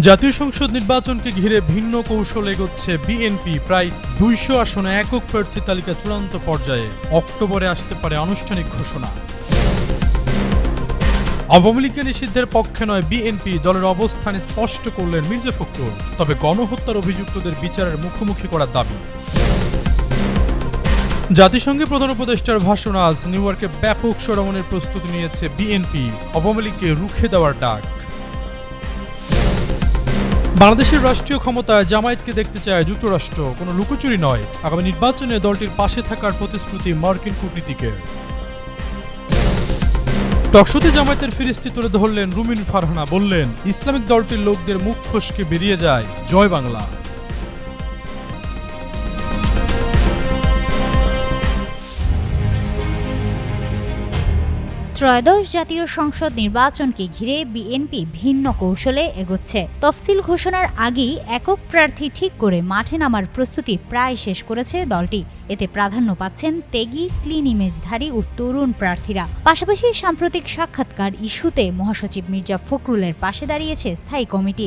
জাতীয় সংসদ নির্বাচনকে ঘিরে ভিন্ন কৌশল এগোচ্ছে বিএনপি। প্রায় দুইশো আসনে একক প্রার্থী তালিকা চূড়ান্ত পর্যায়ে অক্টোবরে আসতে পারে আনুষ্ঠানিক ঘোষণা। আওয়ামী লীগকে নিষিদ্ধের পক্ষে নয় বিএনপি, দলের অবস্থান স্পষ্ট করলেন মির্জা ফখরুল, তবে গণহত্যার অভিযুক্তদের বিচারের মুখোমুখি করার দাবি। জাতিসংঘে প্রধান উপদেষ্টার ভাষণ আজ নিউ ব্যাপক সরমনের প্রস্তুতি নিয়েছে বিএনপি। আওয়ামী লীগকে রুখে দেওয়ার ডাক। বাংলাদেশের রাষ্ট্রীয় ক্ষমতায় জামায়াতকে দেখতে চায় যুক্তরাষ্ট্র। কোনো লুকোচুরি নয়। আগামী নির্বাচনে দলটির পাশে থাকার প্রতিশ্রুতি মার্কিন কূটনীতিকের টকশোতে জামায়াতের ফিরিস্তি তুলে ধরলেন রুমিন ফারহানা, বললেন, ইসলামিক দলটির লোকদের মুখ ফসকে বেরিয়ে যায়। জয় বাংলা। ত্রয়োদশ জাতীয় সংসদ নির্বাচনকে ঘিরে বিএনপি ভিন্ন কৌশলে এগোচ্ছে। তফসিল ঘোষণার আগেই একক প্রার্থী ঠিক করে মাঠে নামার প্রস্তুতি প্রায় শেষ করেছে দলটি। এতে প্রাধান্য পাচ্ছেন তেগি ক্লিন ইমেজধারী ও তরুণ প্রার্থীরা। পাশাপাশি সাম্প্রতিক সাক্ষাৎকার ইস্যুতে মহাসচিব মির্জা ফখরুলের পাশে দাঁড়িয়েছে স্থায়ী কমিটি।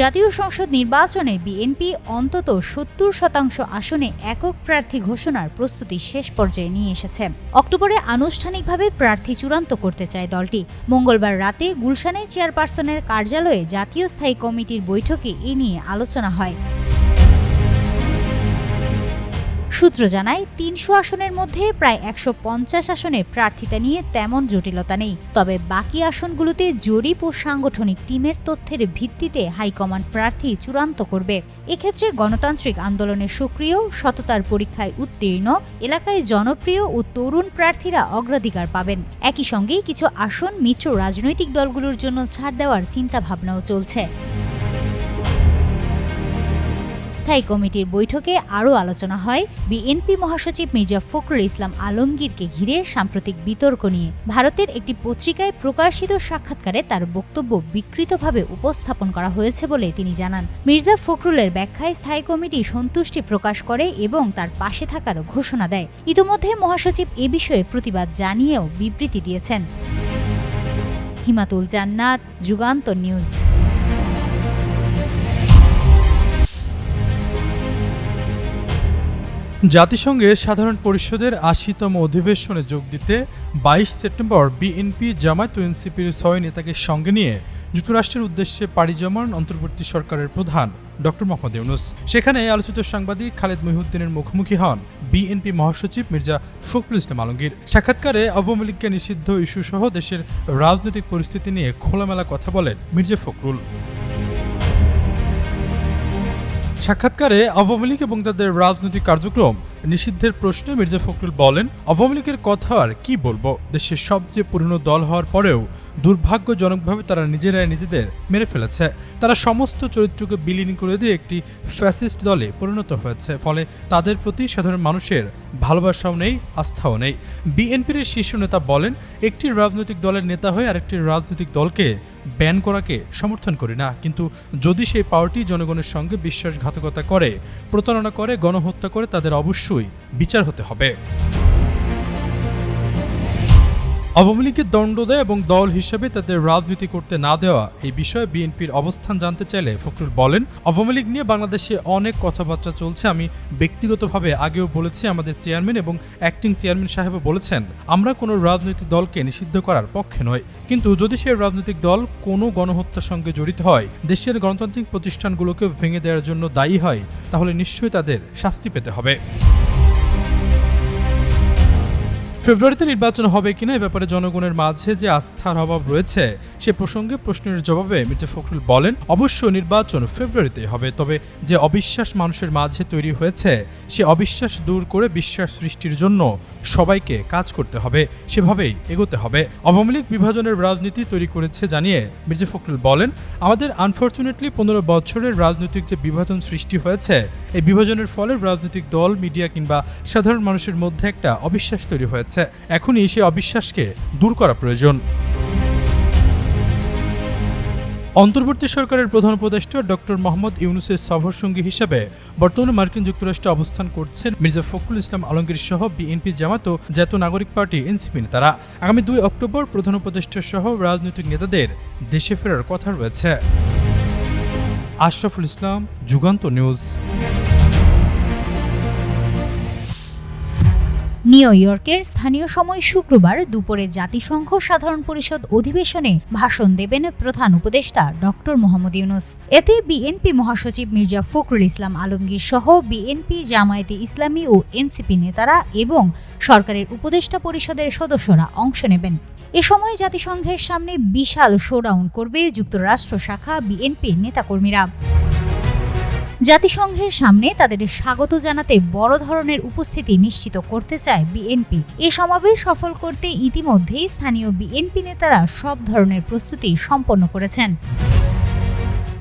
জাতীয় সংসদ নির্বাচনে বিএনপি অন্তত সত্তর শতাংশ আসনে একক প্রার্থী ঘোষণার প্রস্তুতি শেষ পর্যায়ে নিয়ে এসেছে। অক্টোবরে আনুষ্ঠানিকভাবে প্রার্থী চূড়ান্ত করতে চায় দলটি। মঙ্গলবার রাতে গুলশানে চেয়ারপারসনের কার্যালয়ে জাতীয় স্থায়ী কমিটির বৈঠকে এ নিয়ে আলোচনা হয়। সূত্র জানায়, তিনশো আসনের মধ্যে প্রায় একশো পঞ্চাশ আসনে প্রার্থিতা নিয়ে তেমন জটিলতা নেই। তবে বাকি আসনগুলোতে জরিপ ও সাংগঠনিক টিমের তথ্যের ভিত্তিতে হাইকমান্ড প্রার্থী চূড়ান্ত করবে। এক্ষেত্রে গণতান্ত্রিক আন্দোলনে সক্রিয়, সততার পরীক্ষায় উত্তীর্ণ, এলাকায় জনপ্রিয় ও তরুণ প্রার্থীরা অগ্রাধিকার পাবেন। একই সঙ্গে কিছু আসন মিত্র রাজনৈতিক দলগুলোর জন্য ছাড় দেওয়ার চিন্তাভাবনাও চলছে। স্থায়ী কমিটির বৈঠকে আরও আলোচনা হয়। বিএনপি মহাসচিব মির্জা ফখরুল ইসলাম আলমগীরকে ঘিরে সাম্প্রতিক বিতর্ক নিয়ে। ভারতের একটি পত্রিকায় প্রকাশিত সাক্ষাৎকারে তার বক্তব্য বিকৃতভাবে উপস্থাপন করা হয়েছে বলে তিনি জানান। মির্জা ফখরুলের ব্যাখ্যায় স্থায়ী কমিটি সন্তুষ্টি প্রকাশ করে এবং তার পাশে থাকার ঘোষণা দেয়। ইতোমধ্যে মহাসচিব এ বিষয়ে প্রতিবাদ জানিয়েও বিবৃতি দিয়েছেন। হিমাতুল জান্নাত, যুগান্তর নিউজ। জাতিসংঘের সাধারণ পরিষদের আশিতম অধিবেশনে যোগ দিতে বাইশ সেপ্টেম্বর বিএনপি, জামায়াত এনসিপির ছয় নেতাকে সঙ্গে নিয়ে যুক্তরাষ্ট্রের উদ্দেশ্যে পাড়ি জমান অন্তর্বর্তী সরকারের প্রধান ডক্টর মোহাম্মদ ইউনুস। সেখানে আলোচিত সাংবাদিক খালেদ মহিউদ্দিনের মুখোমুখি হন বিএনপি মহাসচিব মির্জা ফখরুল ইসলাম আলমগীর। সাক্ষাৎকারে আওয়ামী লীগকে নিষিদ্ধ ইস্যু সহ দেশের রাজনৈতিক পরিস্থিতি নিয়ে খোলামেলা কথা বলেন মির্জা ফখরুল। সাক্ষাৎকারে আওয়ামী লীগ এবং তাদের রাজনৈতিক কার্যক্রম নিষিদ্ধের প্রশ্নে মির্জা ফখরুল বলেন, আওয়ামী লীগের কথা আর কি বলব? দেশের সবচেয়ে পুরনো দল হওয়ার পরেও দুর্ভাগ্যজনকভাবে তারা নিজেরাই নিজেদের মেরে ফেলেছে। তারা সমস্ত চরিত্রকে বিলীন করে দিয়ে একটি ফ্যাসিস্ট দলে পরিণত হয়েছে। ফলে তাদের প্রতি সাধারণ মানুষের ভালোবাসাও নেই, আস্থাও নেই। বিএনপির শীর্ষ নেতা বলেন, একটি রাজনৈতিক দলের নেতা হয়ে আরেকটি রাজনৈতিক দলকে ব্যান করাকে সমর্থন করি না। কিন্তু যদি সেই পার্টি জনগণের সঙ্গে বিশ্বাসঘাতকতা করে, প্রতারণা করে, গণহত্যা করে, তাদের অবশ্যই বিচার হতে হবে। আওয়ামী লীগের দণ্ড দেয় এবং দল হিসেবে তাদের রাজনীতি করতে না দেওয়া, এই বিষয়ে বিএনপির অবস্থান জানতে চাইলে ফখরুল বলেন, আওয়ামী লীগ নিয়ে বাংলাদেশে অনেক কথাবার্তা চলছে। আমি ব্যক্তিগতভাবে আগেও বলেছি, আমাদের চেয়ারম্যান এবং অ্যাক্টিং চেয়ারম্যান সাহেবও বলেছেন, আমরা কোনো রাজনৈতিক দলকে নিষিদ্ধ করার পক্ষে নয় কিন্তু যদি সেই রাজনৈতিক দল কোনো গণহত্যার সঙ্গে জড়িত হয়, দেশের গণতান্ত্রিক প্রতিষ্ঠানগুলোকে ভেঙে দেওয়ার জন্য দায়ী হয়, তাহলে নিশ্চয়ই তাদের শাস্তি পেতে হবে। ফেব্রুয়ারিতে নির্বাচন হবে কিনা এ ব্যাপারে জনগণের মাঝে যে আস্থার অভাব রয়েছে, সে প্রসঙ্গে প্রশ্নের জবাবে মির্জা ফখরুল বলেন, অবশ্য নির্বাচন ফেব্রুয়ারিতেই হবে, তবে যে অবিশ্বাস মানুষের মাঝে তৈরি হয়েছে, সে অবিশ্বাস দূর করে বিশ্বাস সৃষ্টির জন্য সবাইকে কাজ করতে হবে, সেভাবেই এগোতে হবে। আওয়ামী লীগ বিভাজনের রাজনীতি তৈরি করেছে জানিয়ে মির্জা ফখরুল বলেন, আমাদের আনফর্চুনেটলি পনেরো বছরের রাজনৈতিক যে বিভাজন সৃষ্টি হয়েছে, এই বিভাজনের ফলে রাজনৈতিক দল, মিডিয়া কিংবা সাধারণ মানুষের মধ্যে একটা অবিশ্বাস তৈরি হয়েছে। এখনই সেই অবিশ্বাসকে দূর করা প্রয়োজন। অন্তর্বর্তী সরকারের প্রধান উপদেষ্টা ডক্টর মোহাম্মদ ইউনুসের সফরসঙ্গী হিসেবে বর্তমানে মার্কিন যুক্তরাষ্ট্রে অবস্থান করছেন মির্জা ফখরুল ইসলাম আলমগীর সহ বিএনপি জামাত ও জাতীয় নাগরিক পার্টি এনসিপি নেতারা। আগামী দুই অক্টোবর প্রধান উপদেষ্টা সহ রাজনৈতিক নেতাদের দেশে ফেরার কথা রয়েছে। আশরাফুল ইসলাম, যুগান্ত নিউজ। নিউ ইয়র্কের স্থানীয় সময় শুক্রবার দুপুরে জাতিসংঘ সাধারণ পরিষদ অধিবেশনে ভাষণ দেবেন প্রধান উপদেষ্টা ডক্টর মোহাম্মদ ইউনুস। এতে বিএনপি মহাসচিব মির্জা ফখরুল ইসলাম আলমগীর সহ বিএনপি, জামায়াতে ইসলামী ও এনসিপি নেতারা এবং সরকারের উপদেষ্টা পরিষদের সদস্যরা অংশ নেবেন। এ সময় জাতিসংঘের সামনে বিশাল শোডাউন করবে যুক্তরাষ্ট্র শাখা বিএনপির নেতাকর্মীরা। জাতিসংঘের সামনে তাদের স্বাগত জানাতে বড় ধরনের উপস্থিতি নিশ্চিত করতে চায় বিএনপি। এ সমাবেশ সফল করতে ইতিমধ্যেই স্থানীয় বিএনপি নেতারা সব ধরনের প্রস্তুতি সম্পন্ন করেছেন।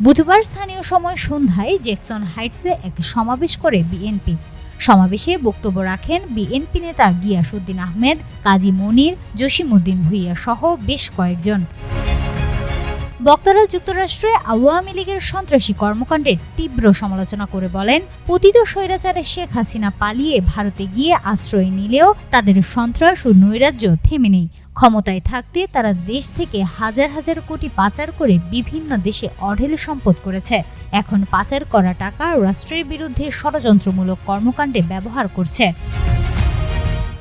বুধবার স্থানীয় সময় সন্ধ্যায় জ্যাকসন হাইটসে এক সমাবেশ করে বিএনপি। সমাবেশে বক্তব্য রাখেন বিএনপি নেতা গিয়াসুদ্দিন আহমেদ, কাজী মনির, জসিমউদ্দিন ভুইয়া সহ বেশ কয়েকজন। বক্তারা যুক্তরাষ্ট্রে আওয়ামী লীগের সন্ত্রাসী কর্মকাণ্ডের তীব্র সমালোচনা করে বলেন, পতিত স্বৈরাচারে শেখ হাসিনা পালিয়ে ভারতে গিয়ে আশ্রয় নিলেও তাদের সন্ত্রাস ও নৈরাজ্য থেমে নেই। ক্ষমতায় থাকতে তারা দেশ থেকে হাজার হাজার কোটি পাচার করে বিভিন্ন দেশে অঢেল সম্পদ করেছে। এখন পাচার করা টাকা রাষ্ট্রের বিরুদ্ধে ষড়যন্ত্রমূলক কর্মকাণ্ডে ব্যবহার করছে।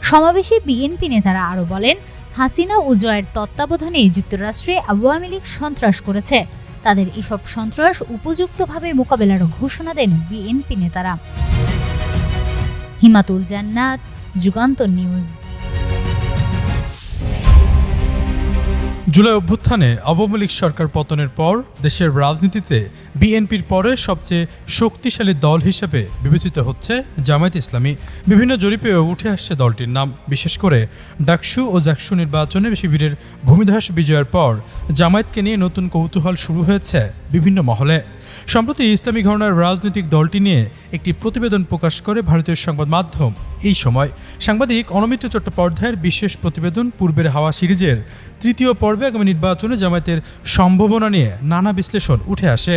সমাবেশে বিএনপি নেতারা আরও বলেন হাসিনা ও জয়ের তত্ত্বাবধানে যুক্তরাষ্ট্রে আওয়ামী লীগ সন্ত্রাস করেছে। তাদের এসব সন্ত্রাস উপযুক্তভাবে মোকাবেলার ঘোষণা দেন বিএনপি নেতারা। হিমাতুল জান্নাত যুগান্তর নিউজ। জুলাই অভ্যুত্থানে আওয়ামী লীগ সরকার পতনের পর দেশের রাজনীতিতে বিএনপির পরে সবচেয়ে শক্তিশালী দল হিসেবে বিবেচিত হচ্ছে জামায়াত ইসলামী। বিভিন্ন জরিপেও উঠে আসছে দলটির নাম। বিশেষ করে ডাকসু ও জাকসু নির্বাচনে শিবিরের ভূমিধাস বিজয়ের পর জামায়াতকে নিয়ে নতুন কৌতূহল শুরু হয়েছে বিভিন্ন মহলে। সম্প্রতি ইসলামী ঘরনার রাজনৈতিক দলটি নিয়ে একটি প্রতিবেদন প্রকাশ করে ভারতীয় সংবাদ মাধ্যম। এই সময় সাংবাদিক অনমিত্র চট্টোপাধ্যায়ের বিশেষ প্রতিবেদন পূর্বের হাওয়া সিরিজের তৃতীয় পর্বে আগামী নির্বাচনে জামায়াতের সম্ভাবনা নিয়ে নানা বিশ্লেষণ উঠে আসে।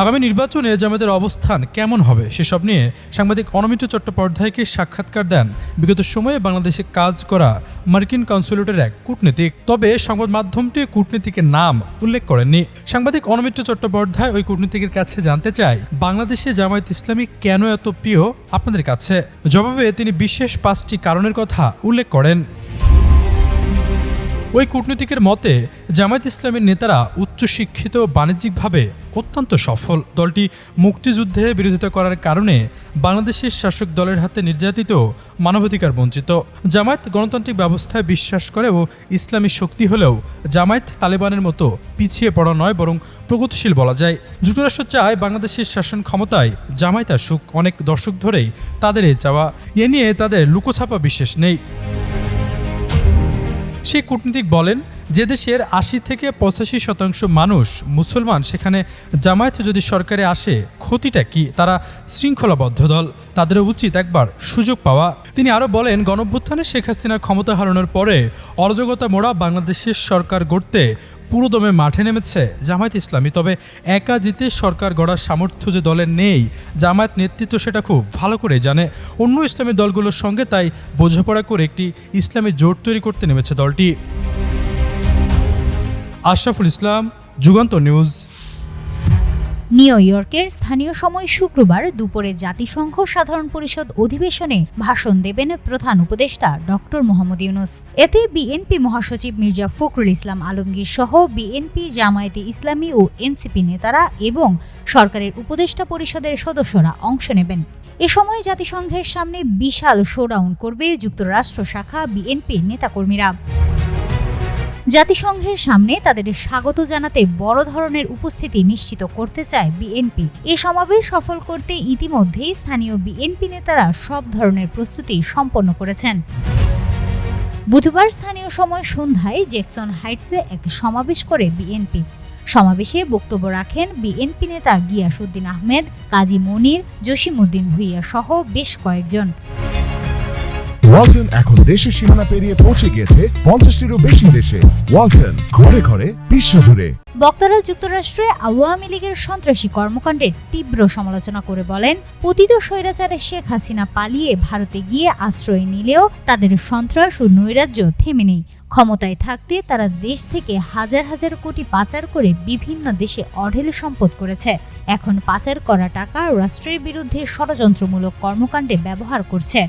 আগামী নির্বাচনে জামায়াতের অবস্থান কেমন হবে সেসব নিয়ে সাংবাদিক অনমিত্র চট্টোপাধ্যায়কে সাক্ষাৎকার দেন। বিগত সময়ে বাংলাদেশে কাজ করা মার্কিন কনসুলেটের এক কূটনীতিক। তবে সংবাদ মাধ্যমটি কূটনীতিকের নাম উল্লেখ করেননি। সাংবাদিক অনমিত্র চট্টোপাধ্যায় ওই কূটনীতিকের কাছে জানতে চায় বাংলাদেশে জামায়াত ইসলামী কেন এত প্রিয় আপনাদের কাছে? জবাবে তিনি বিশেষ পাঁচটি কারণের কথা উল্লেখ করেন। ওই কূটনীতিকের মতে, জামায়াত ইসলামের নেতারা উচ্চশিক্ষিত বাণিজ্যিকভাবে অত্যন্ত সফল। দলটি মুক্তিযুদ্ধে বিরোধিতা করার কারণে বাংলাদেশের শাসক দলের হাতে নির্যাতিত মানবাধিকার বঞ্চিত। জামায়াত গণতান্ত্রিক ব্যবস্থায় বিশ্বাস করে ও ইসলামী শক্তি হলেও জামায়াত তালেবানের মতো পিছিয়ে পড়া নয় বরং প্রগতিশীল বলা যায়। যুক্তরাষ্ট্র চায় বাংলাদেশের শাসন ক্ষমতায় জামায়াত আসুক। অনেক দশক ধরেই তাদের চাওয়া। এ নিয়ে তাদের লুকোছাপা বিশেষ নেই। সেই কূটনীতিক বলেন, যে দেশের আশি থেকে পঁচাশি শতাংশ মানুষ মুসলমান, সেখানে জামায়াত যদি সরকারে আসে, ক্ষতিটা কি? তারা শৃঙ্খলাবদ্ধ দল তাদের উচিত একবার সুযোগ পাওয়া। তিনি আরও বলেন, গণভ্যুত্থানে শেখ হাসিনার ক্ষমতা হারানোর পরে অরাজকতা মোড়া বাংলাদেশের সরকার গড়তে পুরোদমে মাঠে নেমেছে জামায়াত ইসলামী, তবে একা জিতে সরকার গড়ার সামর্থ্য যে দলের নেই, জামায়াত নেতৃত্ব সেটা খুব ভালো করে জানে। অন্য ইসলামী দলগুলোর সঙ্গে তাই বোঝাপড়া করে একটি ইসলামী জোট তৈরি করতে নেমেছে দলটি। আশরাফুল ইসলাম যুগান্ত নিউজ। নিউ ইয়র্কের স্থানীয় সময় শুক্রবার দুপুরে জাতিসংঘ সাধারণ পরিষদ অধিবেশনে ভাষণ দেবেন প্রধান উপদেষ্টা ডক্টর মোহাম্মদ ইউনুস। এতে বিএনপি মহাসচিব মির্জা ফখরুল ইসলাম আলমগীর সহ বিএনপি, জামায়াতে ইসলামী ও এনসিপি নেতারা এবং সরকারের উপদেষ্টা পরিষদের সদস্যরা অংশ নেবেন। এ সময় জাতিসংঘের সামনে বিশাল শোডাউন করবে যুক্তরাষ্ট্র শাখা বিএনপির নেতাকর্মীরা। জাতিসংঘের সামনে তাদের স্বাগত জানাতে বড় ধরনের উপস্থিতি নিশ্চিত করতে চায় বিএনপি। এ সমাবেশ সফল করতে ইতিমধ্যেই স্থানীয় বিএনপি নেতারা সব ধরনের প্রস্তুতি সম্পন্ন করেছেন। বুধবার স্থানীয় সময় সন্ধ্যায় জ্যাকসন হাইটসে এক সমাবেশ করে বিএনপি। সমাবেশে বক্তব্য রাখেন বিএনপি নেতা গিয়াসুদ্দিন আহমেদ, কাজী মনির, জসিমউদ্দিন ভুইয়া সহ বেশ কয়েকজন। ওয়ালটন এখন দেশের সীমানা পেরিয়ে পৌঁছে গিয়েছে পঞ্চাশটিরও বেশি দেশে। ওয়ালটন ঘরে ঘরে বিশ্বজুড়ে বক্তারা যুক্তরাষ্ট্রে আওয়ামী লীগের সন্ত্রাসী কর্মকাণ্ডের তীব্র সমালোচনা করে বলেন, পতিত স্বৈরাচারে শেখ হাসিনা পালিয়ে ভারতে গিয়ে আশ্রয় নিলেও তাদের সন্ত্রাস ও নৈরাজ্য থেমে নেই। ক্ষমতায় থাকতে তারা দেশ থেকে হাজার হাজার কোটি পাচার করে বিভিন্ন দেশে অঢেল সম্পদ করেছে। এখন পাচার করা টাকা রাষ্ট্রের বিরুদ্ধে ষড়যন্ত্রমূলক কর্মকাণ্ডে ব্যবহার করছে।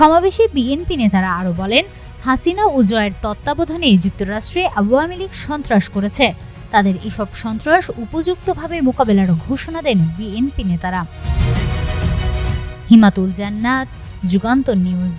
সমাবেশে বিএনপি নেতারা আরও বলেন, হাসিনা ও জয়ের তত্ত্বাবধানে যুক্তরাষ্ট্রে আওয়ামী লীগ সন্ত্রাস করেছে। তাদের এসব সন্ত্রাস উপযুক্তভাবে মোকাবেলার ঘোষণা দেন বিএনপি নেতারা। হিমাতুল জান্নাত যুগান্তর নিউজ।